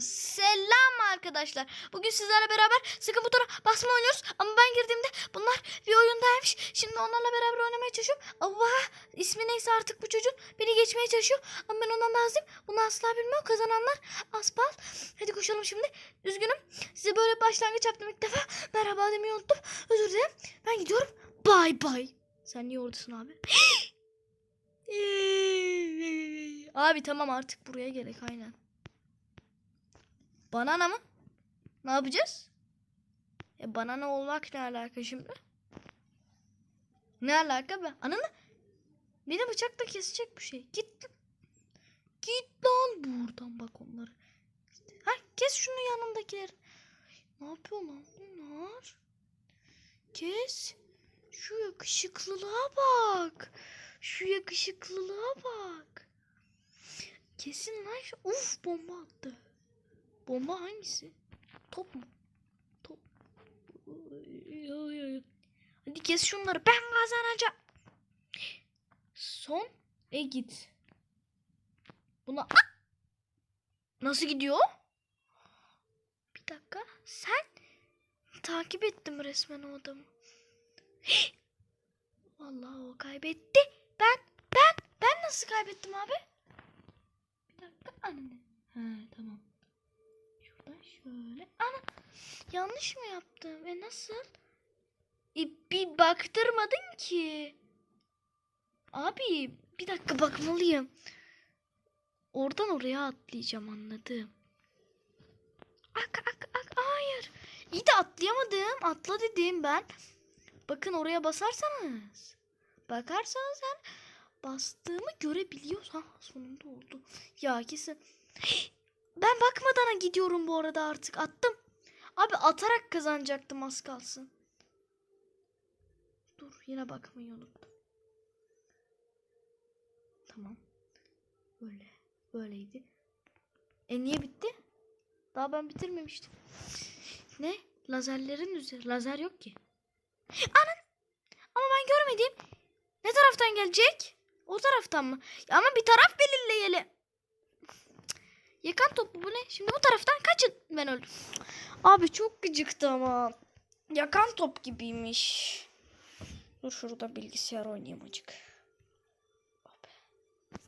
Selam arkadaşlar. Bugün sizlerle beraber sıkı butona basma oynuyoruz. Ama ben girdiğimde bunlar bir oyundaymış. Şimdi onlarla beraber oynamaya çalışıyorum. Allah ismi neyse artık bu çocuğun beni geçmeye çalışıyor. Ama ben ondan daha. Bunu asla bilmiyorum. Kazananlar asbal. Hadi koşalım şimdi. Üzgünüm. Size böyle başlangıç yaptım ilk defa. Merhaba demeyi unuttum. Özür dilerim. Ben gidiyorum. Bay bay. Sen niye oradasın abi? abi tamam artık buraya gerek aynen. Banana mı? Ne yapacağız? E banana olmak ne alaka şimdi? Ne alaka be? Ananı beni bıçakla kesecek bir şey. Git. Git lan buradan bak onları. Ha kes şunu yanındakileri. Ne yapıyor lan bunlar? Kes. Şu yakışıklılığa bak. Şu yakışıklılığa bak. Kesin lan. Uf bomba attı. Bomba hangisi? Top mu? Top. Hadi kes şunları. Ben kazanacağım. Son. E git. Buna... Nasıl gidiyor? Bir dakika. Sen takip ettim resmen o adamı. Vallahi o kaybetti. Ben ben ben nasıl kaybettim abi? Bir dakika anne. Ha tamam. Şuradan şöyle. Ana yanlış mı yaptım? E nasıl? E, bir baktırmadın ki. Abi bir dakika bakmalıyım. Oradan oraya atlayacağım anladım. Ak ak ak hayır. İyi de atlayamadım. Atla dedim ben. Bakın oraya basarsanız. Bakarsanız sen bastığımı görebiliyorsun. Ha sonunda oldu. Ya kesin. Ben bakmadan gidiyorum bu arada artık. Attım. Abi atarak kazanacaktım az kalsın. Dur yine bakmayı unuttum. Tamam. Böyle. Böyleydi. E niye bitti? Daha ben bitirmemiştim. Ne? Lazerlerin üzeri. Lazer yok ki. Anan. Ama ben görmedim. Ne taraftan gelecek? O taraftan mı? Ama bir taraf belirleyelim. Yakan topu bu ne? Şimdi bu taraftan kaçın. Ben öldüm. Abi çok gıcıktı ama. Yakan top gibiymiş. Dur şurada bilgisayar oynayayım acık. Abi.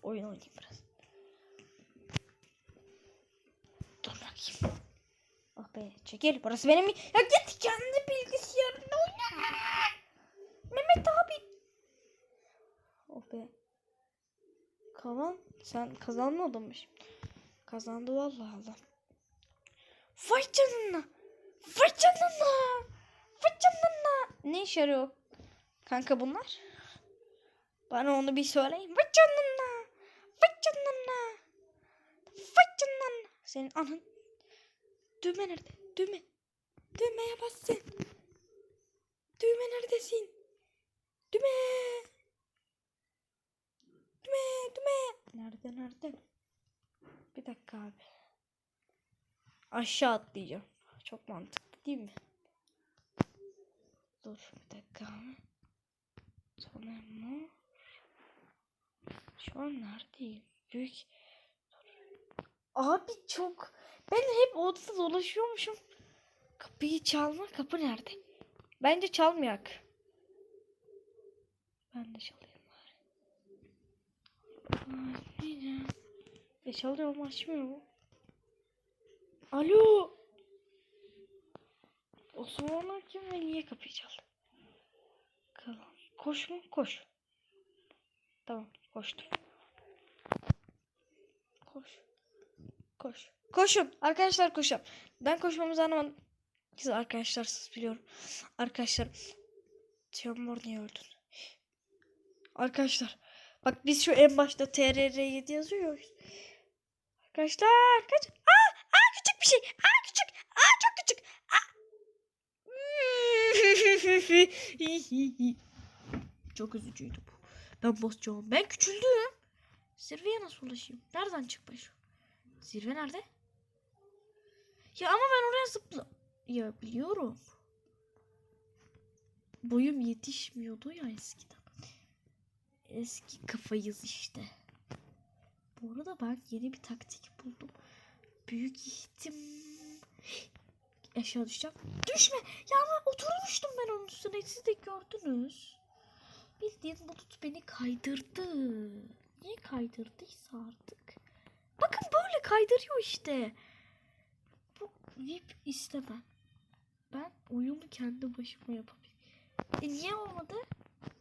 Oyun oynayayım biraz. Dur bakayım. Ah be çekil. Burası benim. Ya git kendi bilgisayarında oyna. Mehmet abi. Oh be. Kavan sen kazanmadın mı şimdi? Kazandı vallahi Allah. Vay canına. Vay canına. Vay canına. Ne işe yarıyor? Kanka bunlar? Bana onu bir söyleyin. Vay canına. Vay canına. Vay canına. Senin anın. Düğme nerede? Düğme. Düğmeye bassın. Düğme neredesin? Düğme. Düğme, düğme. Nerede, nerede? Bir dakika abi. Aşağı atlayacağım. Çok mantıklı değil mi? Dur bir dakika abi. Sonra mı? Şu an neredeyim? Büyük. Abi çok. Ben hep odada dolaşıyormuşum. Kapıyı çalma. Kapı nerede? Bence çalmayak. Ben de çalayım E çalıyorum açmıyor mu? Alo. Osman'a kim ve niye kapıyı çaldı? Kalan. Koş mu? Koş. Tamam koştum. Koş. Koş. Koşun. Arkadaşlar koşalım. Ben koşmamızı anlamadım. Siz arkadaşlar siz biliyorum. Arkadaşlar. Timur niye öldün? Arkadaşlar. Bak biz şu en başta TRR7 yazıyoruz. Arkadaşlar kaç. Aa, aa küçük bir şey. Aa küçük. Aa çok küçük. Aa. çok üzücüydü bu. Ben basacağım. Ben küçüldüm. Zirveye nasıl ulaşayım? Nereden çıkma şu? Zirve nerede? Ya ama ben oraya zıpla... Ya biliyorum. Boyum yetişmiyordu ya eskiden. Eski kafayız işte. Bu arada ben yeni bir taktik buldum. Büyük ihtimal aşağı düşeceğim. Düşme. Ya ben oturmuştum ben onun üstüne. Siz de gördünüz. Bildiğin bulut beni kaydırdı. Niye kaydırdıysa artık. Bakın böyle kaydırıyor işte. Bu VIP istemem. Ben oyunu kendi başıma yapabilirim. E niye olmadı?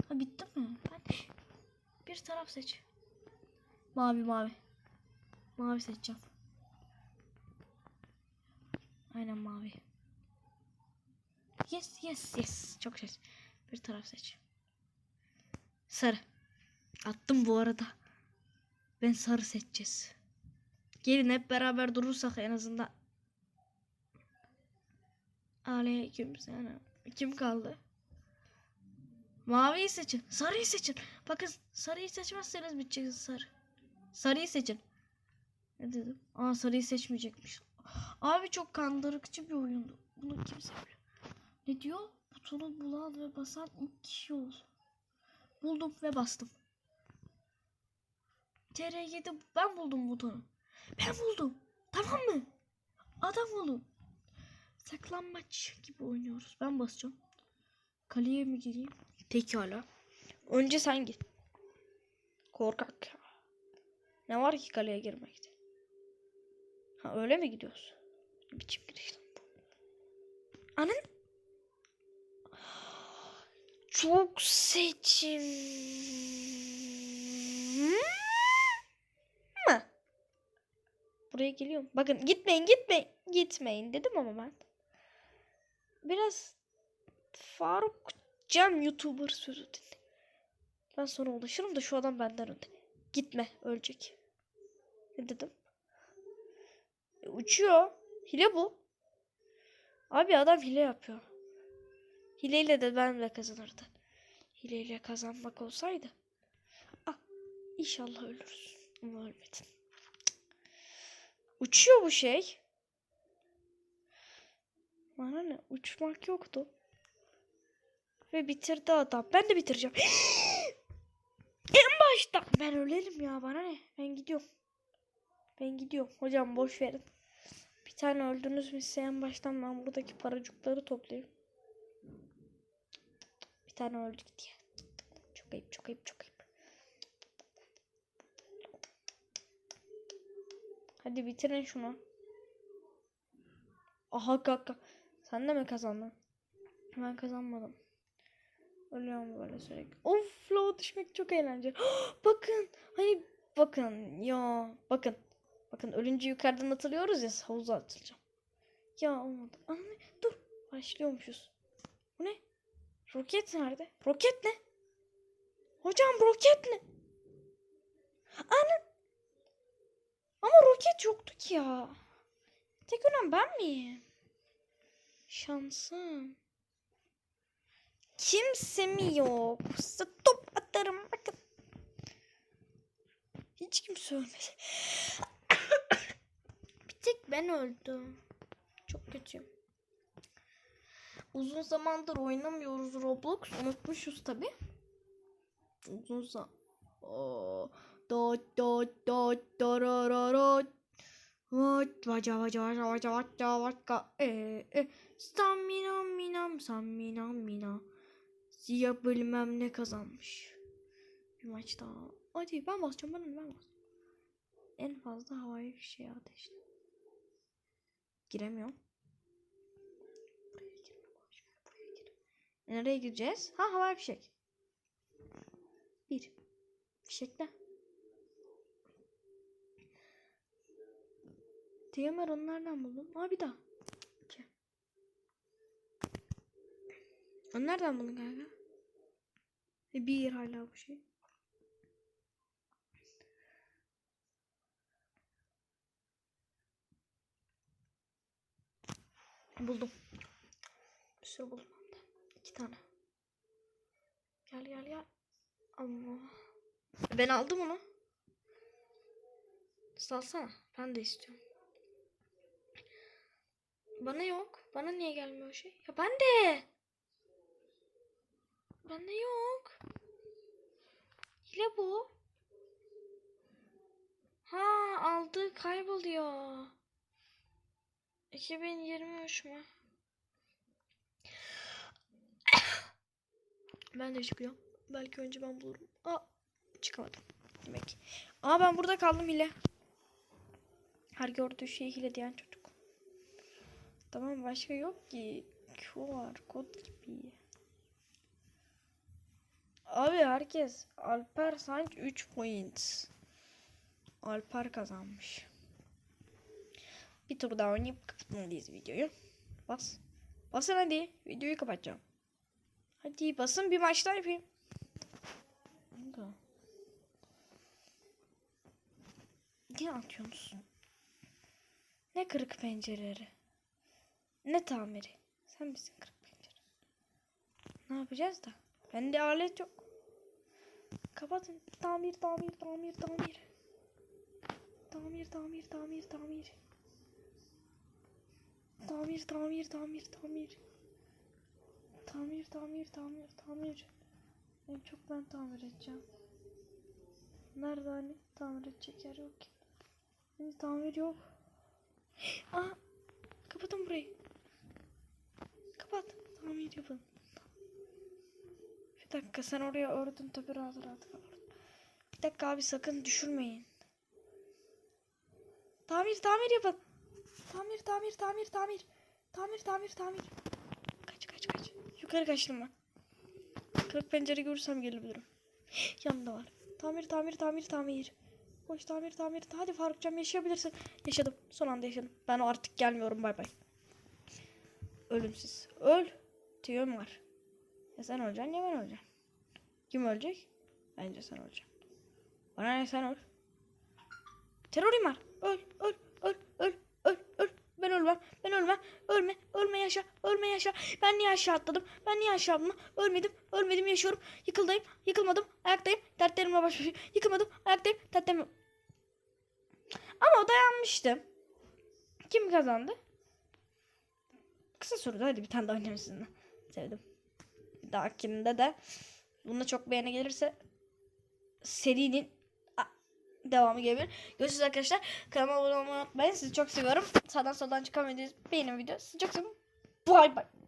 Ha bitti mi? Ben bir taraf seç. Mavi mavi. Mavi seçeceğim. Aynen mavi. Yes yes yes. Çok ses. Bir taraf seç. Sarı. Attım bu arada. Ben sarı seçeceğiz. Gelin hep beraber durursak en azından. Aleyküm selam. Kim kaldı? Maviyi seçin. Sarıyı seçin. Bakın sarıyı seçmezseniz bitecek sarı. Sarıyı seçin. Ne dedim? Aa sarıyı seçmeyecekmiş. Abi çok kandırıkçı bir oyundu. Bunu kimse biliyor. Ne diyor? Butonu bulan ve basan ilk kişi ol. Buldum ve bastım. TR7 ben buldum butonu. Ben buldum. Tamam mı? Adam olun. Saklanmaç gibi oynuyoruz. Ben basacağım. Kaleye mi gireyim? Pekala. Önce sen git. Korkak. Ne var ki kaleye girmekte? Ha öyle mi gidiyoruz? Biçim giriş? Anın? Çok seçim. mı? Buraya geliyorum. Bakın gitmeyin gitmeyin. Gitmeyin dedim ama ben. Biraz Faruk Cem YouTuber sözü dinle. Ben sonra ulaşırım da şu adam benden önde. Gitme ölecek. Dedim? E, uçuyor. Hile bu. Abi adam hile yapıyor. Hileyle de benle kazanırdı. Hileyle kazanmak olsaydı. Ah, inşallah ölürüz. Ama ölmedin. Uçuyor bu şey. Bana ne? Uçmak yoktu. Ve bitirdi adam. Ben de bitireceğim. en başta. Ben ölerim ya bana ne? Ben gidiyorum. Ben gidiyorum. Hocam boş verin. Bir tane öldünüz mü en baştan ben buradaki paracıkları toplayayım. Bir tane öldük diye. Çok ayıp çok ayıp çok ayıp. Hadi bitirin şunu. Aha kaka. Sen de mi kazandın? Ben kazanmadım. Ölüyorum böyle sürekli. Of lava düşmek çok eğlenceli. bakın. Hani bakın ya. Bakın. Bakın ölünce yukarıdan atılıyoruz ya havuza atılacağım. Ya olmadı. Anne dur. Başlıyormuşuz. Bu ne? Roket nerede? Roket ne? Hocam roket ne? Anne. Ama roket yoktu ki ya. Tek ölen ben miyim? Şansım. Kimse mi yok? Size top atarım bakın. Hiç kimse ölmedi. Tek ben öldüm. Çok kötüyüm. Uzun zamandır oynamıyoruz Roblox. Unutmuşuz tabi. Uzun zaman. Do do do do ro ro ro. Vat vaca vaca vaca vaca vaca vaca e e stamina minam stamina mina siyah bilmem ne kazanmış bir maç daha hadi ben basacağım ben ben bas en fazla havai fişeği ateşle giremiyorum buraya girme buraya gir E, nereye gideceğiz ha havai fişek bir fişekle Diyamer onlardan buldum. Aa bir daha. İki. Onu nereden buldun kanka? E, bir hala bu şey. Buldum. Bir sürü buldum. İki tane. Gel gel gel. Allah. Ben aldım onu. Salsana. Ben de istiyorum. Bana yok. Bana niye gelmiyor şey? Ya ben de. Bende yok. Hile bu. Ha aldı kayboluyor. 2023 mü? ben de çıkıyorum. Belki önce ben bulurum. Aa çıkamadım. Demek. Aa ben burada kaldım hile. Her gördüğü şey hile diyen çocuk. Tamam başka yok ki. QR kod gibi. Abi herkes Alper Sanç 3 points. Alper kazanmış. Bir tur daha oynayıp kapatmalıyız videoyu. Bas. Basın hadi. Videoyu kapatacağım. Hadi basın bir maç daha yapayım. Kanka. Ne atıyorsunuz? Ne kırık pencereleri? Ne tamiri? Sen misin kırık pencere? Ne yapacağız da? Bende alet yok. Kapatın. Tamir, tamir, tamir, tamir. Tamir, tamir, tamir, tamir. Tamir, tamir, tamir, tamir. Tamir, tamir, tamir, tamir. En çok ben tamir edeceğim. Nerede hani tamir edecek yer yok ki. Hani tamir yok. Aa, kapatın burayı. Kapat. Tamir yapın. Bir dakika sen oraya ördün tabi rahat rahat. Bir dakika abi sakın düşürmeyin. Tamir tamir yapın. Tamir tamir tamir tamir. Tamir tamir tamir. Kaç kaç kaç. Yukarı kaçtım ben. Kırık pencere görürsem gelebilirim. Yanında var. Tamir tamir tamir tamir. Koş tamir tamir. Hadi Farukcan yaşayabilirsin. Yaşadım. Son anda yaşadım. Ben artık gelmiyorum. Bay bay. Ölümsüz. Öl. Tüyüm var. Ya sen öleceksin ya ben öleceğim. Kim ölecek? Bence sen öleceksin. Bana ne sen öl. Terörüm var. Öl, öl. Ben ölmem, ben ölmem. Ölme, ölme yaşa, ölme yaşa. Ben niye aşağı atladım? Ben niye aşağı atladım? Ölmedim, ölmedim yaşıyorum. Yıkıldayım, yıkılmadım. Ayaktayım, dertlerimle baş başayım. Yıkılmadım, ayaktayım, dertlerimle... Ama o dayanmıştı. Kim kazandı? Kısa soruda hadi bir tane daha oynayayım sizinle. Sevdim. Bir dahakinde de bunda çok beğeni gelirse serinin devamı gelebilir. Görüşürüz arkadaşlar. Kanalıma abone olmayı unutmayın. Sizi çok seviyorum. Sağdan soldan çıkan videoyu beğenin video. Sizi çok seviyorum. Bye bye.